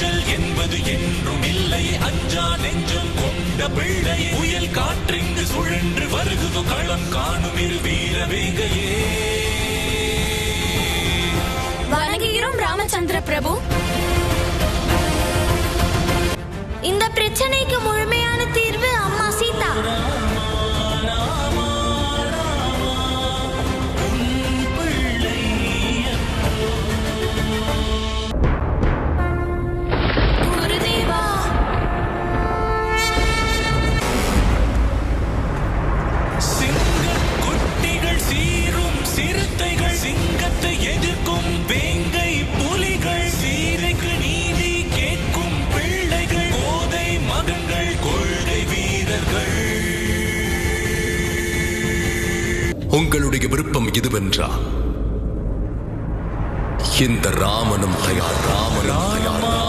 அஞ்சல் என்பது என்றும் இல்லை. அஞ்சா நெஞ்சம் கொண்ட பிள்ளை. புயல் காற்றிங்கு சுழன்று வருகுது களம் காணும் இரு வீர வணங்குகிறோம் ராமச்சந்திர பிரபு. இந்த பிரச்சனைக்கு உங்களுடைய விருப்பம் இதுவென்றா? இந்த ராமனும் தயார் ராமனும் தயார்.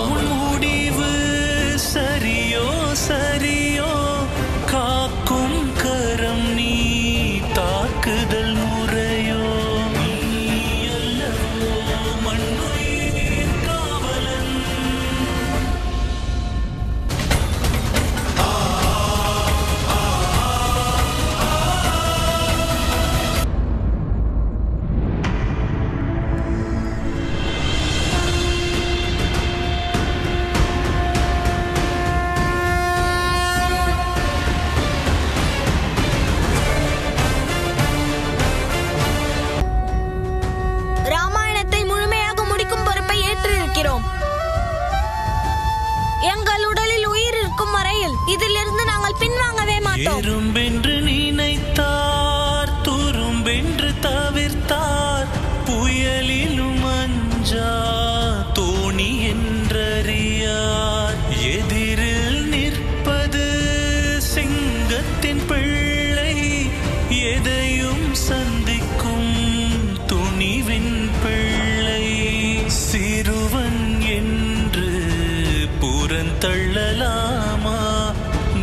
மாட்டோம் எறும்பென்று நினைத்தார் துரும்பென்று தவிர்த்தார் புயலிலும் அஞ்சா தோணி என்றறியார். எதிரில் நிற்பது சிங்கத்தின் பிள்ளை எதையும் சந்திக்கும் துணிவின் பிள்ளை. சிறுவன் என்று புறந்தள்ளலாமா?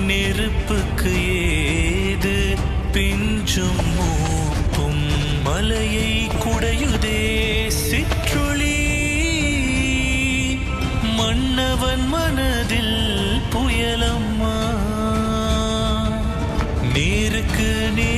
நெருப்புக்கு ஏது? பிஞ்சும் மூப்பும் மலையை குடையுதே. சிற்றொளி மன்னவன் மனதில் புயலம்மா. நேருக்கு நேராய்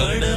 பிள்ளைக்கிது